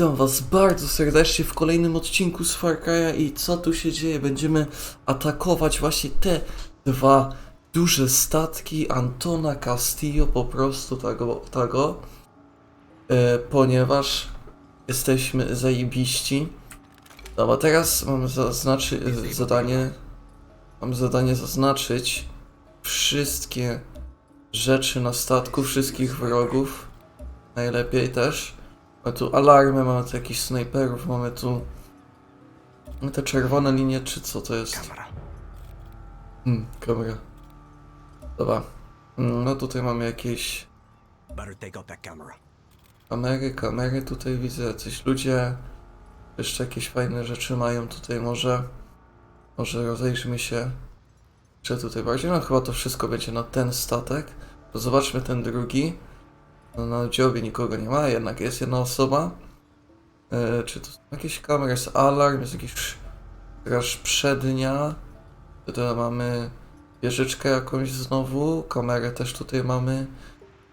Witam was bardzo serdecznie w kolejnym odcinku z Far Cry'a i co tu się dzieje? Będziemy atakować właśnie te dwa duże statki Antona Castillo, po prostu tego, tego e, ponieważ jesteśmy zajebiści. Dobra, teraz mam zaznaczy, zadanie, mam zadanie zaznaczyć wszystkie rzeczy na statku, wszystkich wrogów, najlepiej też. Mamy tu alarmy, mamy tu jakichś snajperów, mamy tu mamy te czerwone linie, czy co to jest? Kamera. Hmm, kamera. Dobra. Mm, No tutaj mamy jakieś kamery, kamery tutaj widzę, jacyś ludzie jeszcze jakieś fajne rzeczy mają tutaj może. Może rozejrzymy się czy tutaj bardziej. No chyba to wszystko będzie na ten statek. Zobaczmy ten drugi. No, na dziobie nikogo nie ma, jednak jest jedna osoba. E, czy to są jakieś kamery, jest alarm, jest jakiś straż przednia. Tutaj mamy wieżyczkę jakąś znowu, kamerę też tutaj mamy,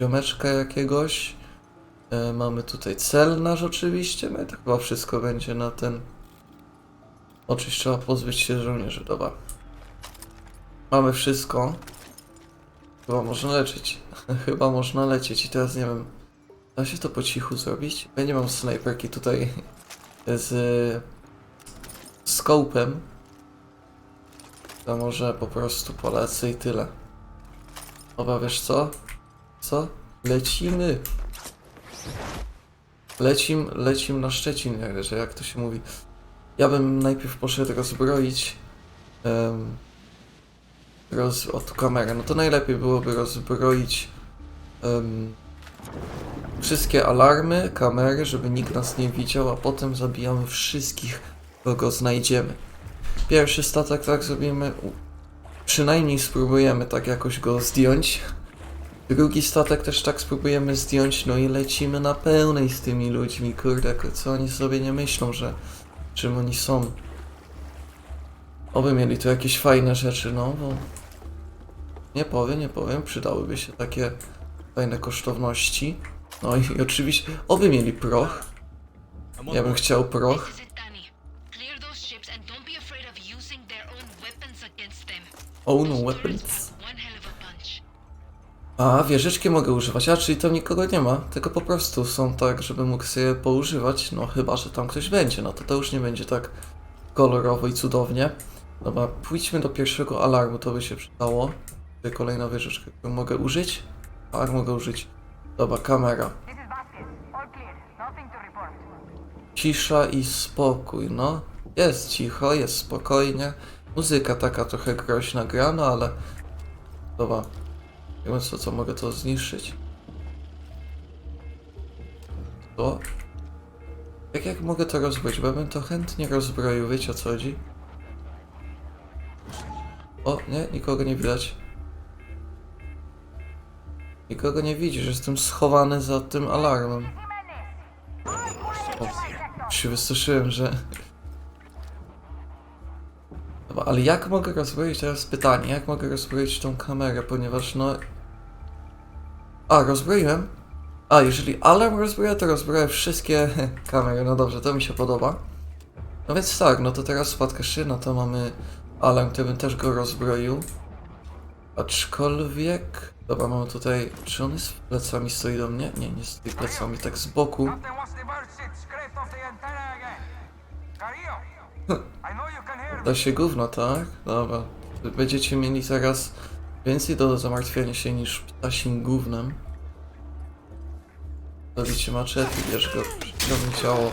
ziomeczka jakiegoś. E, mamy tutaj cel nasz oczywiście, no i to chyba wszystko będzie na ten... Oczywiście trzeba pozbyć się żołnierzy, dobra. Mamy wszystko. Chyba można leczyć. Chyba można lecieć i teraz nie wiem. Da się to po cichu zrobić? Ja nie mam snajperki tutaj z skopem. To może po prostu polecę i tyle. Oba wiesz co? Co? Lecimy! Lecim, lecim na Szczecin, jak, jak to się mówi. Ja bym najpierw poszedł rozbroić em, roz, od kamerę. No to najlepiej byłoby rozbroić em, wszystkie alarmy, kamery, żeby nikt nas nie widział, a potem zabijamy wszystkich, kogo znajdziemy. Pierwszy statek tak zrobimy, przynajmniej spróbujemy tak jakoś go zdjąć. Drugi statek też tak spróbujemy zdjąć, no i lecimy na pełnej z tymi ludźmi, kurde, co oni sobie nie myślą, że czym oni są. Oby mieli tu jakieś fajne rzeczy, no bo nie powiem, nie powiem, przydałyby się takie fajne kosztowności. No i oczywiście, oby mieli proch. Ja bym chciał proch. Own Those weapons. A, wieżyczki mogę używać, a czyli tam nikogo nie ma, tylko po prostu są tak, żeby mógł sobie poużywać, no chyba, że tam ktoś będzie, no to to już nie będzie tak kolorowo i cudownie. Dobra, pójdźmy do pierwszego alarmu, to by się przydało. Tutaj kolejna wieżyczka, którą mogę użyć? Tak, mogę użyć. Dobra, kamera. Cisza i spokój, no. Jest cicho, jest spokojnie. Muzyka taka trochę groźna gra, no ale... Dobra. Wiem co, co mogę to zniszczyć. To? Jak, jak mogę to rozbroić? Bo ja bym to chętnie rozbroił, wiecie o co chodzi? O, nie, nikogo nie widać. Nikogo nie widzisz, jestem schowany za tym alarmem. O, się wystraszyłem, że... Dobra, ale jak mogę rozbroić, teraz pytanie, jak mogę rozbroić tą kamerę, ponieważ no... A, rozbroiłem? A, jeżeli alarm rozbroję, to rozbroję wszystkie kamery, no dobrze, to mi się podoba. No więc tak, no to teraz spadka szyna, to mamy alarm, to bym też go rozbroił. Aczkolwiek... Dobra, mamy tutaj... Czy on jest plecami, stoi do mnie? Nie, nie stoi plecami, tak z boku. Me. Da się gówno, tak? Dobra. Będziecie mieli zaraz więcej do zamartwiania się niż ptasim gównem. Zabicie maczety, bierz go, przyciągnij ciało.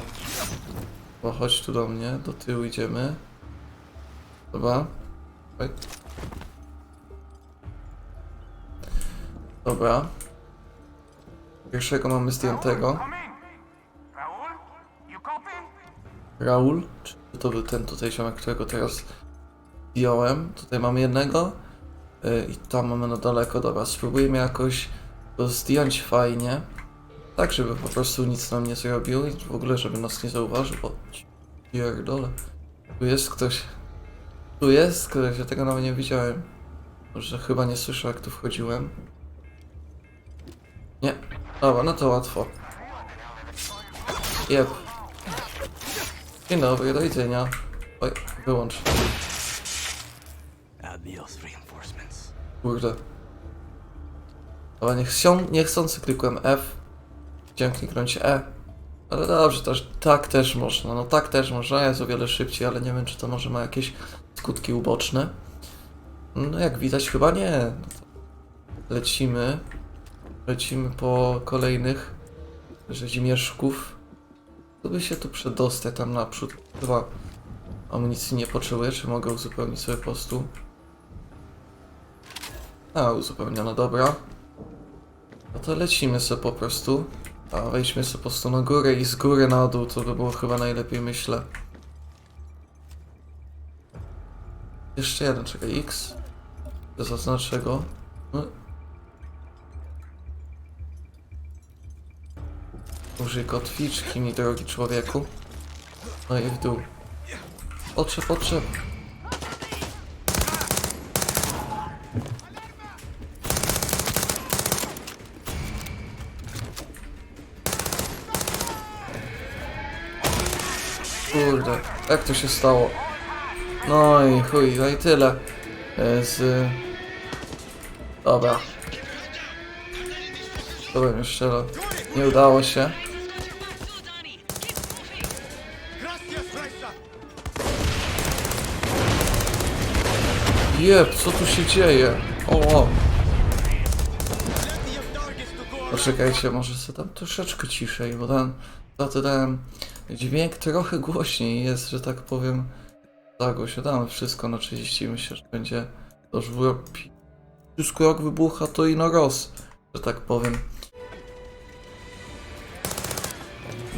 Bo chodź tu do mnie, do tyłu idziemy. Dobra. Oj. Dobra. Pierwszego mamy zdjętego. Raul, czy to był ten tutaj ziomek, którego teraz zdjąłem. Tutaj mamy jednego yy, i tam mamy na daleko. Dobra, spróbujemy jakoś to zdjąć fajnie. Tak, żeby po prostu nic nam nie zrobił i w ogóle, żeby nas nie zauważył, bo pierdolę. Tu jest ktoś. Tu jest ktoś, ja tego nawet nie widziałem. Może chyba nie słyszał, jak tu wchodziłem. Nie. Dobra, no to łatwo. Jep. Dzień dobry, do widzenia. Oj, wyłącz. Kurde. Ale niechcią, niechcący klikłem F. Chciałem kliknąć E. Ale dobrze, też, tak też można. No tak też można, jest o wiele szybciej, ale nie wiem, czy to może ma jakieś skutki uboczne. No jak widać, chyba nie. No lecimy. Lecimy po kolejnych rzezimieszków. To by się tu przedostać tam naprzód. Chyba amunicji nie potrzebuję, czy mogę uzupełnić sobie po prostu. A, uzupełnione, dobra. No to lecimy sobie po prostu. A wejdźmy sobie po prostu na górę i z góry na dół, to by było chyba najlepiej, myślę. Jeszcze jeden, czekaj, X. Zaznaczę go. No. Użyj kotwiczki, mi drogi człowieku. No i w dół. Potrzeb, potrzeb. Kurde, jak to się stało? No i chuj, no i tyle. Z... Dobra. To bym jeszcze raz. Nie udało się. Jeb, co tu się dzieje? O. Poczekajcie, może sobie tam troszeczkę ciszej, bo tam za dałem dźwięk trochę głośniej jest, że tak powiem. Tak, osiadamy wszystko na 30 myślę, że będzie to żwór. Wszystko jak wybucha, to i no roz, że tak powiem.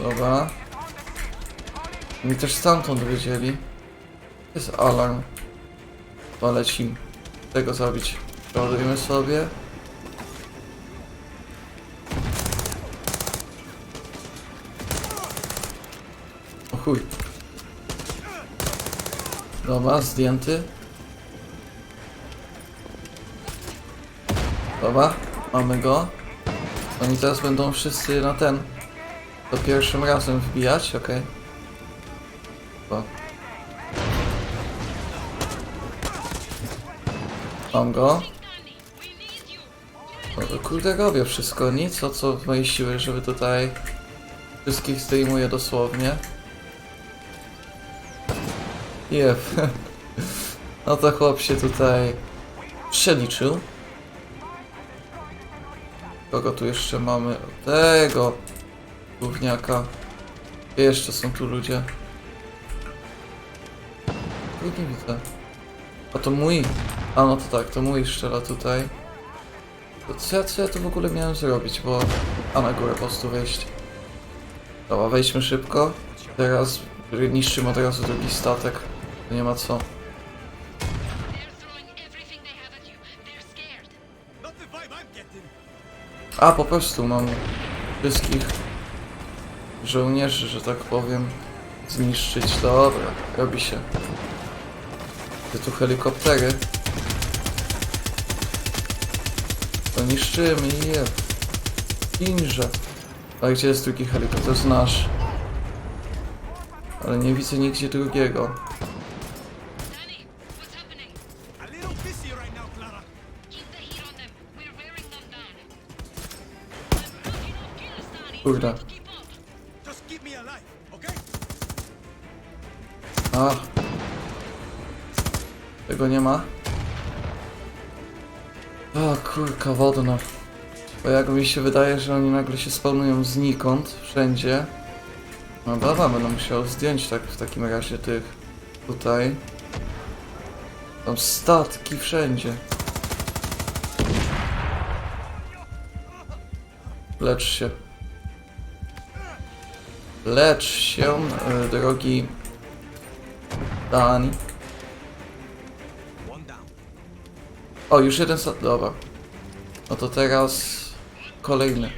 Dobra. Mi też stamtąd wiedzieli. Jest alarm. To lecimy. Tego zabić. Przeładujemy sobie. O chuj. Dobra, zdjęty. Dobra, mamy go. Oni teraz będą wszyscy na ten. To pierwszym razem wbijać, okej. Okay. Mam go. Kurde robię wszystko, nic o co w mojej siły, żeby tutaj wszystkich zdejmuję dosłownie. Jep. No to chłop się tutaj przeliczył. Kogo tu jeszcze mamy? Tego gówniaka. Jeszcze są tu ludzie. Nie widzę. A to mój. A no to tak, to mój strzela tutaj. To co ja, co ja tu w ogóle miałem zrobić, bo... A na górę po prostu wejść. Dobra, wejdźmy szybko. Teraz niszczymy od razu drugi statek. To nie ma co. A, po prostu mam wszystkich żołnierzy, że tak powiem, zniszczyć. Dobra, robi się. Gdzie tu helikoptery? To niszczymy, je. Inże. A gdzie jest drugi helikopter? To nasz. Ale nie widzę nigdzie drugiego. Kurde. A. Tego nie ma. O kurka wodna. Bo jak mi się wydaje, że oni nagle się spawnują znikąd, wszędzie. No dobra, będę musiał zdjąć tak w takim razie tych tutaj. Tam statki wszędzie. Lecz się. Lecz się, y, drogi Dani. O, już jeden sat. Dobra. No to teraz kolejny.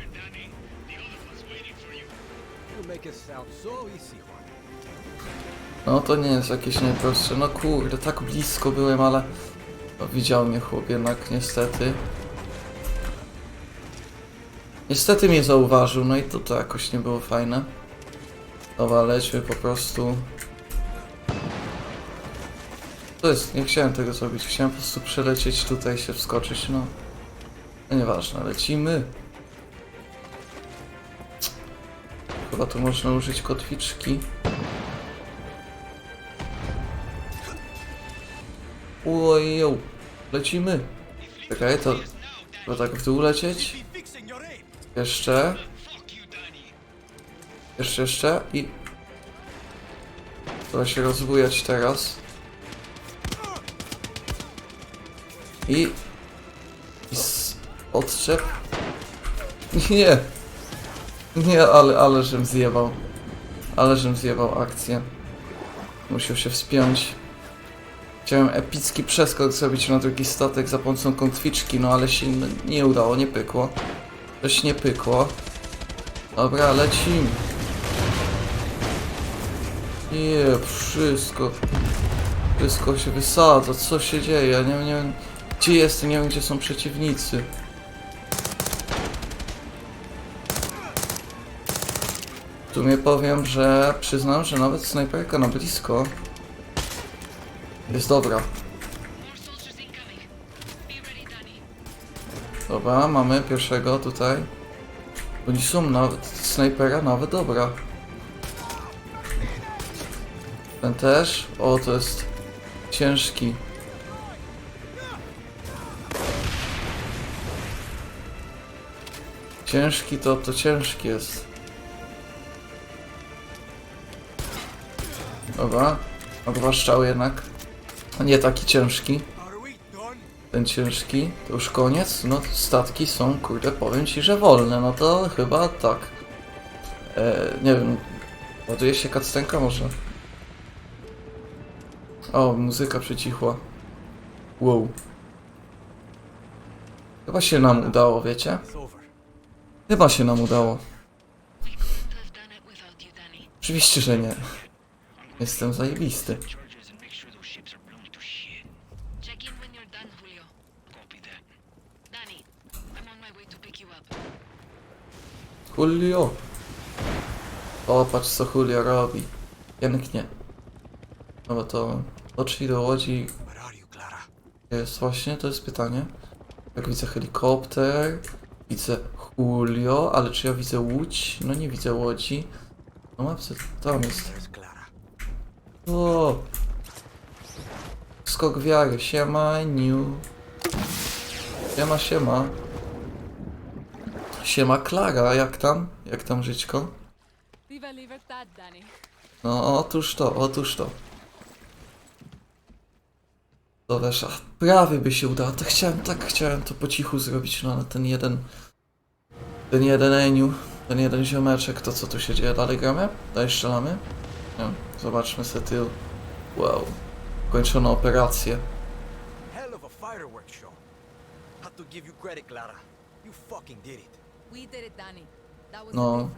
No to nie jest jakieś najprostsze. No kurde, tak blisko byłem, ale no, widział mnie chłop jednak niestety. Niestety mnie zauważył, no i to, to jakoś nie było fajne. Dobra, lećmy po prostu. To jest, nie chciałem tego zrobić, chciałem po prostu przelecieć tutaj, się wskoczyć, no. No nieważne, lecimy. Chyba tu można użyć kotwiczki. Ojo, lecimy. Czekaj, to chyba tak w dół lecieć. Jeszcze. Jeszcze, jeszcze i... Trzeba się rozbujać teraz. I... I z... Odczep. Nie! Nie, ale, ale żem zjebał. Ale żem zjebał akcję. Musiał się wspiąć. Chciałem epicki przeskok zrobić na drugi statek za pomocą kątwiczki, no ale się nie udało, nie pykło. Coś nie pykło. Dobra, lecimy. Nie, wszystko. Wszystko się wysadza. Co się dzieje? Nie, nie. Gdzie jestem? Nie wiem, gdzie są przeciwnicy. Tu mnie powiem, że przyznam, że nawet snajperka na blisko jest dobra. Dobra, mamy pierwszego tutaj. Oni są nawet, snajpera nawet dobra. Ten też. O, to jest ciężki. Ciężki to, to ciężki jest. Dobra, odwłaszczał jednak. Nie taki ciężki ten ciężki, to już koniec. No statki są, kurde, powiem ci, że wolne, no to chyba tak. E, nie wiem, ładuje się kactenka może. O, muzyka przycichła. Wow. Chyba się nam udało, wiecie? Chyba się nam udało. Oczywiście, że nie. Jestem zajebisty. Julio. O, patrz co Julio robi. Pięknie. No bo to doszli do łodzi? Jest właśnie, to jest pytanie. Jak widzę helikopter, widzę Julio, ale czy ja widzę łódź? No nie widzę łodzi. No mapce, tam jest. O! Skok wiary, siema, new. Siema, siema. Siema Klara, jak tam? Jak tam żyćko? No, otóż to, otóż to. To wiesz, a prawie by się udało. To chciałem, tak chciałem to po cichu zrobić, no ale ten jeden... Ten jeden Eniu, ten jeden ziomeczek, to co tu się dzieje? Dalej gramy? Dalej strzelamy? Nie, zobaczmy se tył. Wow. Kończono operację. Hell of a fireworks show. Have to give you credit, Clara. You fucking did it. We did it, Danny. That was No.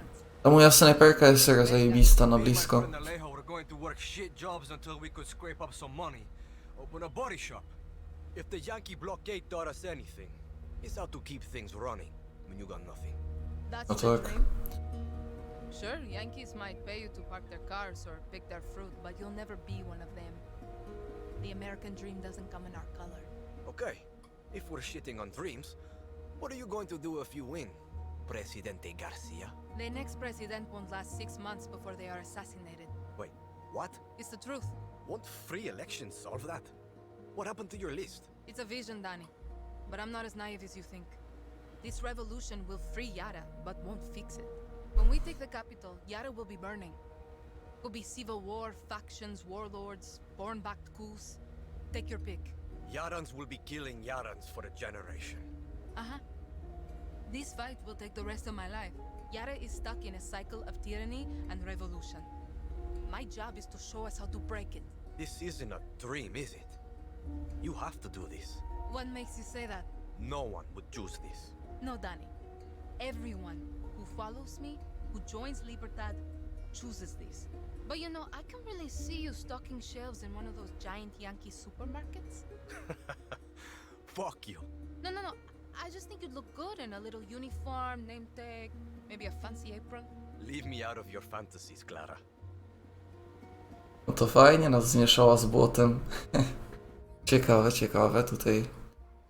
Ta moja snajperka jest serio zajebista na Me and my blisko. friend Alejo were going to work shit jobs until we could scrape up some money. Open a body shop. If the Yankee blockade taught us anything, it's how to keep things running when you got nothing. That's No the tak. dream. Sure, Yankees might pay you to park their cars or pick their fruit, but you'll never be one of them. The American dream doesn't come in our color. Okay, if we're shitting on dreams, what are you going to do if you win, Presidente Garcia? The next president won't last six months before they are assassinated. Wait, what? It's the truth. Won't free elections solve that? What happened to your list? It's a vision, Danny. But I'm not as naive as you think. This revolution will free Yara, but won't fix it. When we take the capital, Yara will be burning. Will be civil war, factions, warlords, born backed coups. Take your pick. Yarans will be killing Yarans for a generation. Uh huh. This fight will take the rest of my life. Yara is stuck in a cycle of tyranny and revolution. My job is to show us how to break it. This isn't a dream, is it? You have to do this. What makes you say that? No one would choose this. No, Danny. Everyone who follows me, who joins Libertad, chooses this. But you know, I can really see you stocking shelves in one of those giant Yankee supermarkets. Fuck you. No, no, no. I just think you'd look good in a little uniform, name tag, maybe a fancy apron. Leave me out of your fantasies, Clara. No to fajnie nas zmieszała z błotem. ciekawe, ciekawe. Tutaj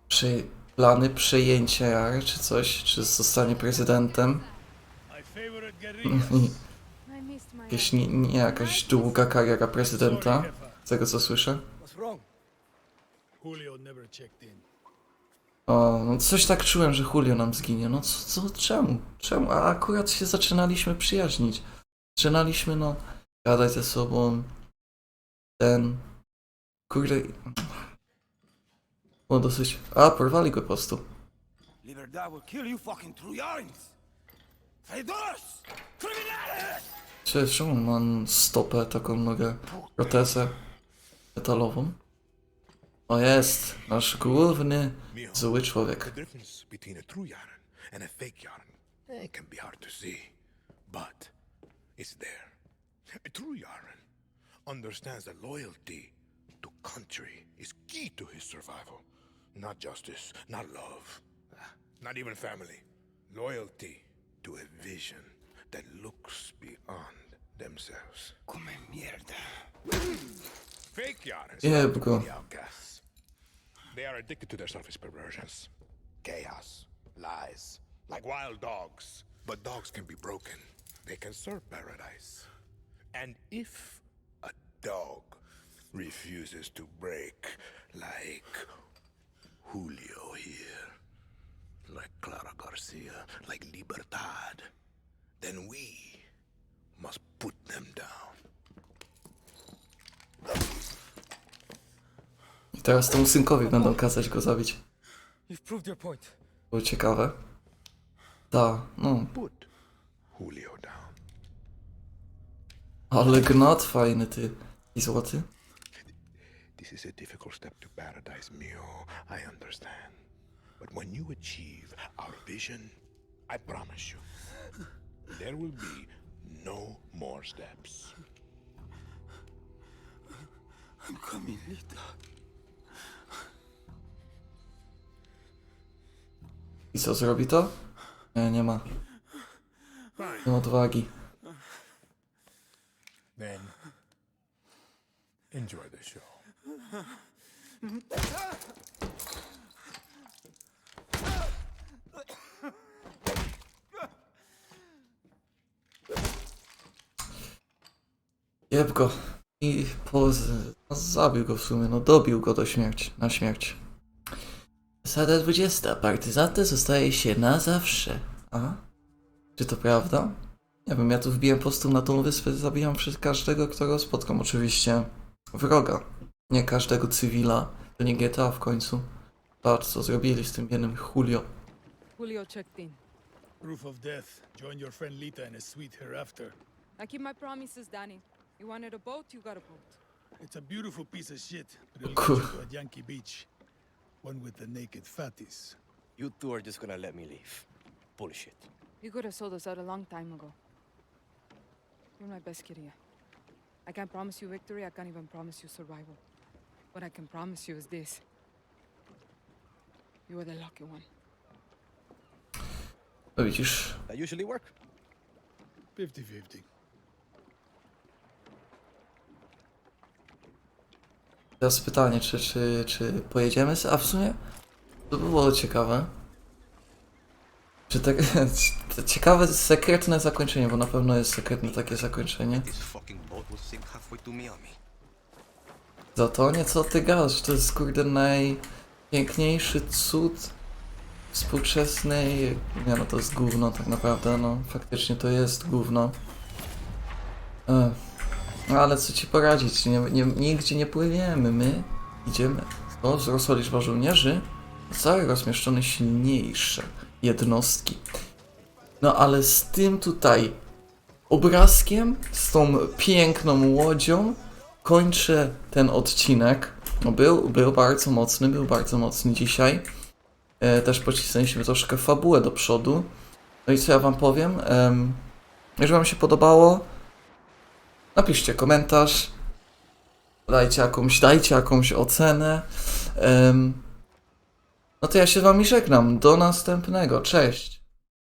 przy... plany przejęcia czy coś, czy zostanie prezydentem. Jakieś, nie, nie jakaś długa kariera prezydenta, z tego co słyszę. O, no coś tak czułem, że Julio nam zginie. No co, co czemu? Czemu? A akurat się zaczynaliśmy przyjaźnić. Zaczynaliśmy, no, gadać ze sobą. Ten... Kurde... Było dosyć... A, porwali go po prostu. Czy czemu mam stopę, taką nogę, protezę metalową? O jest, nasz główny zły człowiek. It can be hard to see, but it's there. A true yarn understands that loyalty to country is key to his survival. Not justice, not love, not even family. Loyalty to a vision that looks beyond themselves. Come mierda. Fake yarns Yeah, are bro. the outcasts. They are addicted to their selfish perversions. Chaos, lies, like wild dogs. But dogs can be broken. They can serve paradise. And if a dog refuses to break, like Julio here, like Clara Garcia, like Libertad, then we must put them down. I teraz temu synkowi będą kazać go zabić. You've proved your point. Było ciekawe. Ta, no. Put Julio down. Ale gnat fajny ty. I złoty. This is a difficult step to paradise, Mio. I understand. But when you achieve our vision, I promise you, there will be no more steps. I'm coming, Lita. I co, zrobi to? Nie, nie ma. Nie ma odwagi. Then, enjoy the show. Jeb go. I po... No, zabił go w sumie, no dobił go do śmierci, na śmierć. Zasada 20. Partyzantem zostaje się na zawsze. A? Czy to prawda? Nie wiem, ja tu wbiłem po prostu na tą wyspę, zabijam przez każdego, którego spotkam. Oczywiście wroga. Nie każdego cywila. To nie GTA w końcu. Patrz, co zrobili z tym jednym Julio. Julio checked in. Proof of death. Join your friend Lita in a suite hereafter. I keep my promises, Danny. You wanted a boat, you got a boat. It's a beautiful piece of shit, but it'll you to a Yankee beach. One with the naked fatties. You two are just gonna let me leave. Bullshit. You could have sold us out a long time ago. You're my best kid here. I can't promise you victory, I can't even promise you survival. What I can promise you is this. You are the lucky one. No widzisz, That usually work. 50-50. teraz pytanie, czy, czy, czy pojedziemy? z- A w sumie to by było ciekawe. Czy tak, ciekawe, sekretne zakończenie, bo na pewno jest sekretne takie zakończenie. This fucking boat will sink halfway to Miami. Za to nie co ty gadasz, to jest kurde najpiękniejszy cud współczesnej... Nie no, to jest gówno tak naprawdę, no faktycznie to jest gówno. E, No ale co ci poradzić, nie, nie, nigdzie nie płyniemy, my idziemy. O, wzrosła liczba żołnierzy, zostały rozmieszczone silniejsze jednostki. No ale z tym tutaj obrazkiem, z tą piękną łodzią, kończę ten odcinek. No był, był bardzo mocny, był bardzo mocny dzisiaj. E, też pocisnęliśmy troszkę fabułę do przodu. No i co ja wam powiem? Em, jeżeli wam się podobało, napiszcie komentarz. Dajcie jakąś, dajcie jakąś ocenę. No to ja się z wami żegnam. Do następnego. Cześć.